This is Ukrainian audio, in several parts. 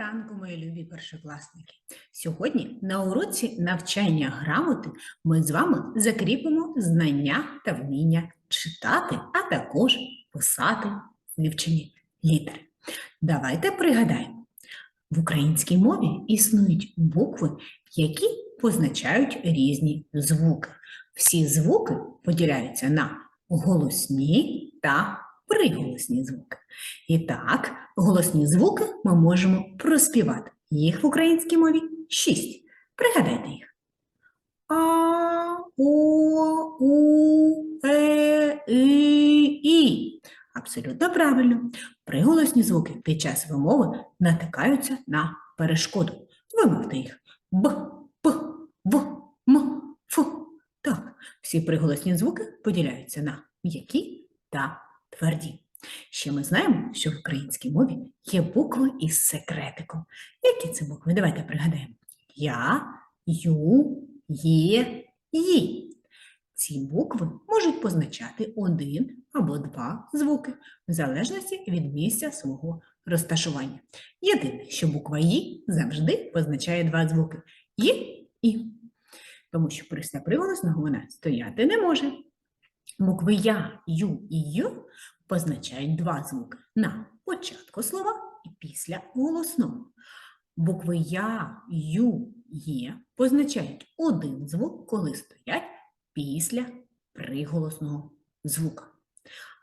ранку, мої любі першокласники! Сьогодні на уроці навчання грамоти ми з вами закріпимо знання та вміння читати, а також писати вивчені літери. Давайте пригадаємо, в українській мові існують букви, які позначають різні звуки. Всі звуки поділяються на голосні та приголосні звуки. І так, голосні звуки ми можемо проспівати. Їх в українській мові шість. Пригадайте їх. А, О, У, Е, І, І. Абсолютно правильно. Приголосні звуки під час вимови натикаються на перешкоду. Вимовте їх. Б, П, В, М, Ф. Так, всі приголосні звуки поділяються на м'які та тверді. Ще ми знаємо, що в українській мові є букви із секретиком. Які це букви? Давайте пригадаємо. Я, ю, є, ї. Ці букви можуть позначати один або два звуки, в залежності від місця свого розташування. Єдине, що буква «і» завжди позначає два звуки «є» і. Тому що після приголосного вона стояти не може. Букви Я, Ю і Ю позначають два звуки на початку слова і після голосного. Букви Я, Ю, Є позначають один звук, коли стоять після приголосного звука.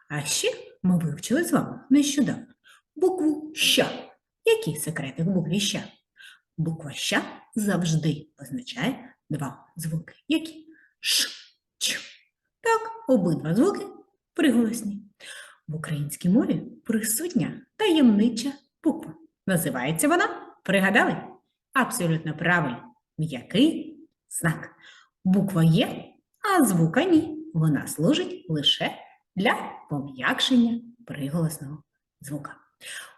А ще ми вивчили з вами нещодавно букву Щ. Який секретик в букві Щ? Буква Щ завжди позначає два звуки. Які? Ш, обидва звуки приголосні. В українській мові присутня таємнича буква. Називається вона, пригадали? Абсолютно правильно. М'який знак. Буква є, а звука ні. Вона служить лише для пом'якшення приголосного звука.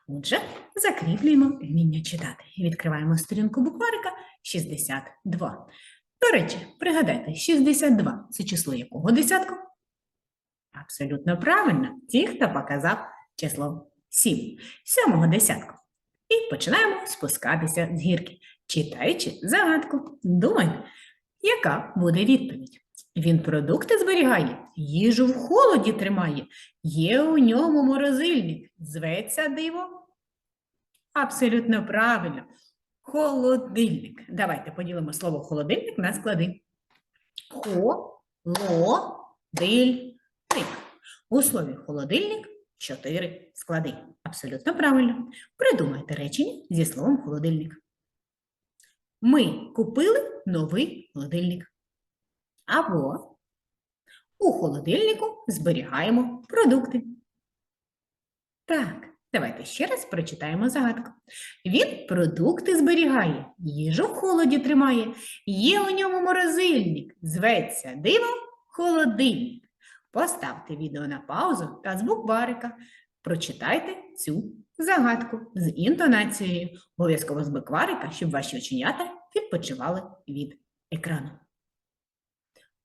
Отже, закріплюємо вміння читати. Відкриваємо сторінку букварика 62. До речі, пригадайте, 62 це число якого десятку? Абсолютно правильно, ті, хто показав число 7, сьомого десятку. І починаємо спускатися з гірки, читаючи загадку. Думайте, яка буде відповідь? Він продукти зберігає, їжу в холоді тримає, є у ньому морозильник, зветься диво. Абсолютно правильно. Холодильник. Давайте поділимо слово холодильник на склади. Холодильник. У слові холодильник чотири склади. Абсолютно правильно. Придумайте речення зі словом холодильник. Ми купили новий холодильник. Або у холодильнику зберігаємо продукти. Так, давайте ще раз прочитаємо загадку. Він продукти зберігає, їжу в холоді тримає, є у ньому морозильник, зветься диво холодильник. Поставте відео на паузу та з букварика. Прочитайте цю загадку з інтонацією. Обов'язково з букварика, щоб ваші оченята відпочивали від екрану.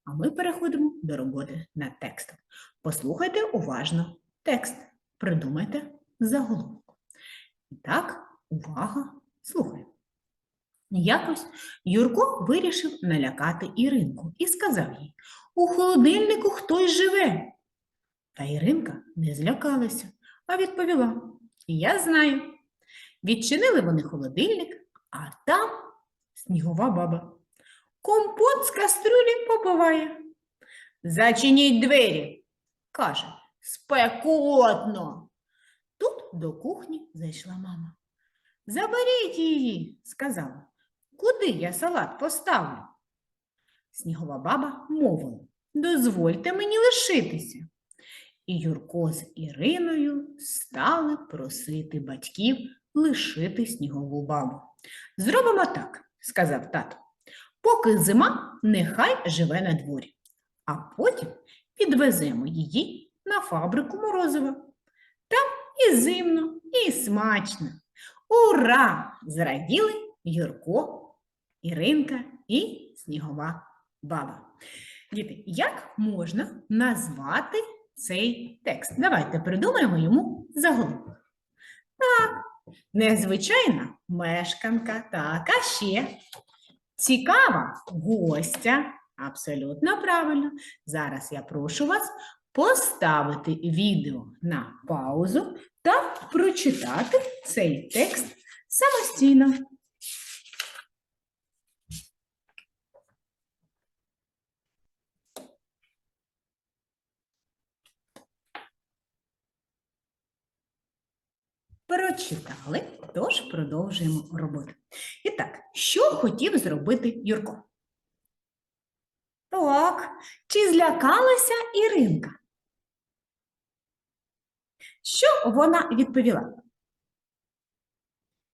А ми переходимо до роботи над текстом. Послухайте уважно текст. Придумайте заголовок. І так, увага, слухаємо. Якось Юрко вирішив налякати Іринку і сказав їй: У холодильнику хтось живе. Та Іринка не злякалася, а відповіла: Я знаю. Відчинили вони холодильник, а там снігова баба. Компот з кастрюлі попиває. Зачиніть двері, каже, спекотно. Тут до кухні зайшла мама. Заберіть її, сказала. Куди я салат поставлю? Снігова баба мовила, дозвольте мені лишитися. І Юрко з Іриною стали просити батьків лишити снігову бабу. Зробимо так, сказав тато. Поки зима, нехай живе на дворі, а потім підвеземо її на фабрику морозива. Там і зимно, і смачно. Ура! Зраділи Юрко, Іринка і снігова баба. Діти, як можна назвати цей текст? Давайте придумаємо йому заголовок. Так, Незвичайна мешканка. Так, а ще цікава гостя. Абсолютно правильно. Зараз я прошу вас поставити відео на паузу та прочитати цей текст самостійно. Прочитали, тож продовжуємо роботу. І так, що хотів зробити Юрко? Так, чи злякалася Іринка? Що вона відповіла?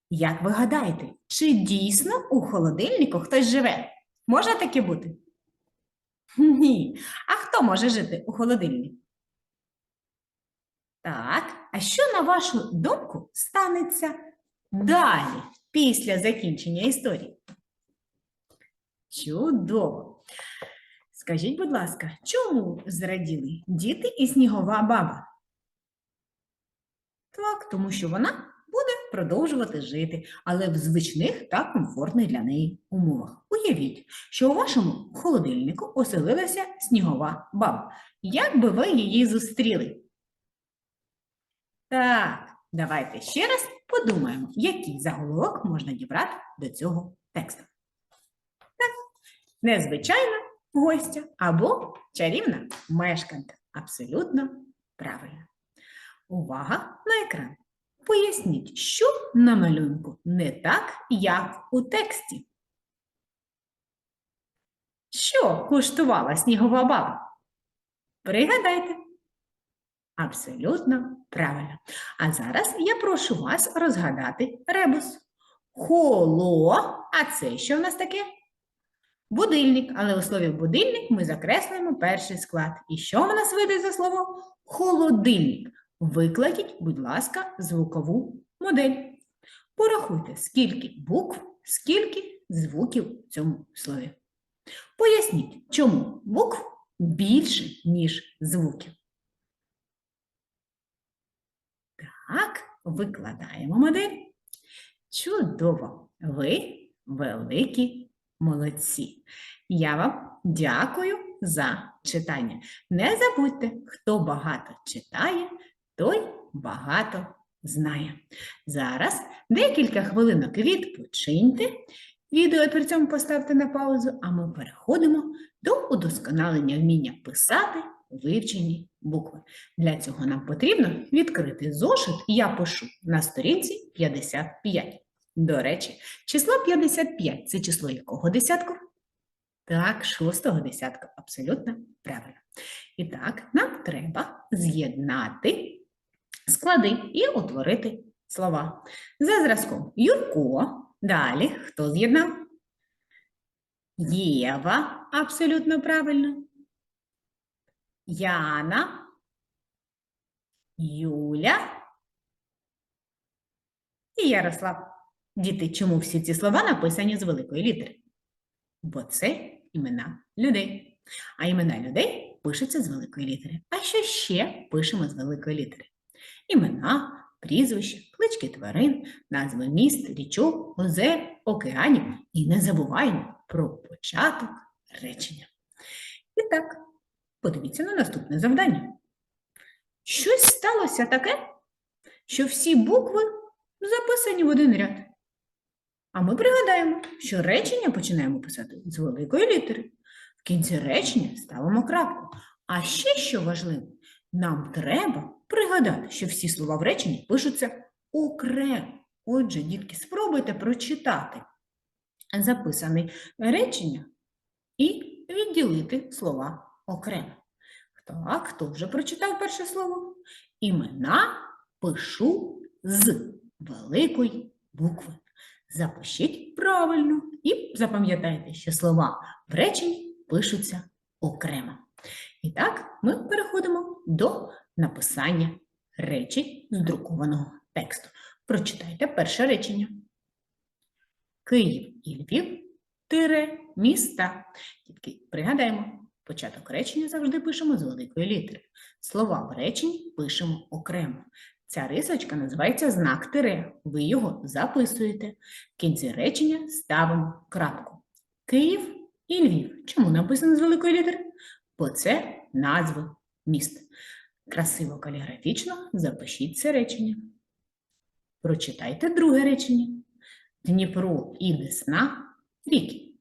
Як ви гадаєте, чи дійсно у холодильнику хтось живе? Може таке бути? Ні. А хто може жити у холодильнику? Так, а що, на вашу думку, станеться далі, після закінчення історії? Чудово! Скажіть, будь ласка, чому зраділи діти і снігова баба? Так, тому що вона буде продовжувати жити, але в звичних та комфортних для неї умовах. Уявіть, що у вашому холодильнику оселилася снігова баба. Як би ви її зустріли? Так, давайте ще раз подумаємо, який заголовок можна дібрати до цього тексту. Так, незвичайна гостя або чарівна мешканка. Абсолютно правильно. Увага на екран. Поясніть, що на малюнку не так, як у тексті. Що куштувала снігова баба? Пригадайте. Абсолютно правильно. А зараз я прошу вас розгадати ребус. Холо, а це що в нас таке? Будильник, але у слові будильник ми закреслюємо перший склад. І що в нас вийде за слово? Холодильник. Викладіть, будь ласка, звукову модель. Порахуйте, скільки букв, скільки звуків в цьому слові. Поясніть, чому букв більше, ніж звуків. Так, викладаємо модель. Чудово! Ви великі молодці. Я вам дякую за читання. Не забудьте, хто багато читає, той багато знає. Зараз декілька хвилинок відпочиньте. Відео при цьому поставте на паузу, а ми переходимо до удосконалення вміння писати вивчені букви. Для цього нам потрібно відкрити зошит, я пишу на сторінці 55. До речі, число 55 це число якого десятку? Так, шостого десятку, абсолютно правильно. І так, нам треба з'єднати склади і утворити слова. За зразком Юрко. Далі хто з'єднав? Єва, абсолютно правильно. Яна, Юля і Ярослав. Діти, чому всі ці слова написані з великої літери? Бо це імена людей. А імена людей пишуться з великої літери. А що ще пишемо з великої літери? Імена, прізвища, клички тварин, назви міст, річок, озер, океанів. І не забуваємо про початок речення. І так, подивіться на наступне завдання. Щось сталося таке, що всі букви записані в один ряд. А ми пригадаємо, що речення починаємо писати з великої літери. В кінці речення ставимо крапку. А ще що важливо, нам треба пригадати, що всі слова в реченні пишуться окремо. Отже, дітки, спробуйте прочитати записане речення і відділити слова окремо. Так, хто вже прочитав перше слово? Імена пишу з великої букви. Запишіть правильно і запам'ятайте, що слова в реченні пишуться окремо. І так, ми переходимо до написання речень з друкованого тексту. Прочитайте перше речення. Київ і Львів тире міста. Тільки пригадаємо, початок речення завжди пишемо з великої літери. Слова в реченні пишемо окремо. Ця рисочка називається знак тире. Ви його записуєте. В кінці речення ставимо крапку. Київ і Львів. Чому написано з великої літери? Бо це назви міст. Красиво каліграфічно запишіть це речення. Прочитайте друге речення. Дніпро і Десна ріки.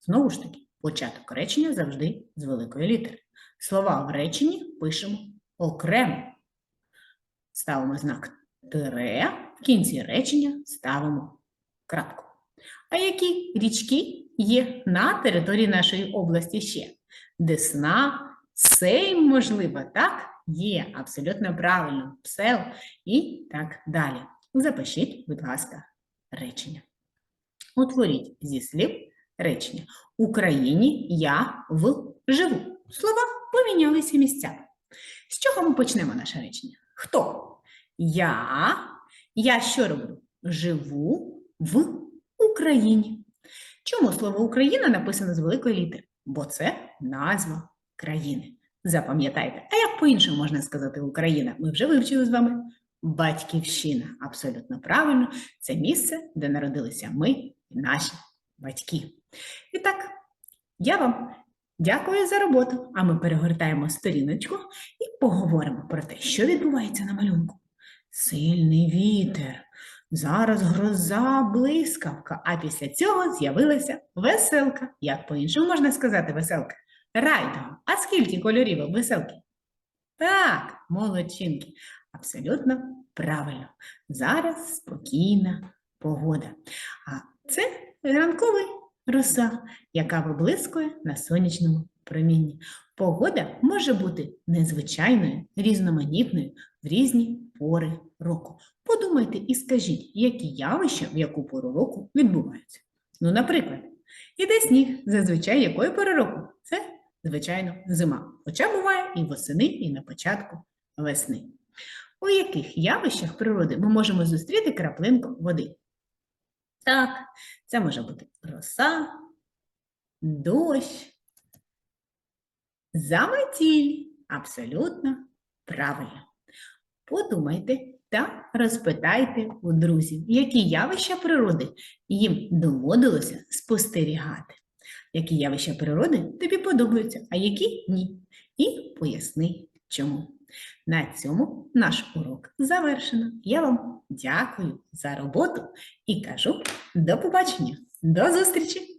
Знову ж таки, початок речення завжди з великої літери. Слова в реченні пишемо окремо. Ставимо знак тире, в кінці речення ставимо крапку. А які річки є на території нашої області ще? Десна, Сейм, можливо, так? Є, абсолютно правильно. Псел і так далі. Запишіть, будь ласка, речення. Утворіть зі слів речення. Україні я в живу. Слова помінялися місцями. З чого ми почнемо наше речення? Хто? Я. Я що роблю? Живу в Україні. Чому слово Україна написано з великої літери? Бо це назва країни. Запам'ятайте, а як по-іншому можна сказати Україна? Ми вже вивчили з вами батьківщина. Абсолютно правильно, це місце, де народилися ми і наші батьки. І так, я вам дякую за роботу, а ми перегортаємо сторіночку і поговоримо про те, що відбувається на малюнку. Сильний вітер. Зараз гроза, блискавка, а після цього з'явилася веселка. Як по-іншому можна сказати веселка? Райдуга. А скільки кольорів веселки? Так, молодчинки. Абсолютно правильно. Зараз спокійна погода. А це ранковий роса, яка виблискує на сонячному промінні. Погода може бути незвичайною, різноманітною в різні пори року. Подумайте і скажіть, які явища в яку пору року відбуваються. Ну, наприклад, іде сніг, зазвичай якої пори року? Це, звичайно, зима. Хоча буває і восени, і на початку весни. У яких явищах природи ми можемо зустріти краплинку води? Так, це може бути роса, дощ, заметіль. Абсолютно правильно. Подумайте та розпитайте у друзів, які явища природи їм доводилося спостерігати. Які явища природи тобі подобаються, а які ні. І поясни чому. На цьому наш урок завершено. Я вам дякую за роботу і кажу до побачення, до зустрічі!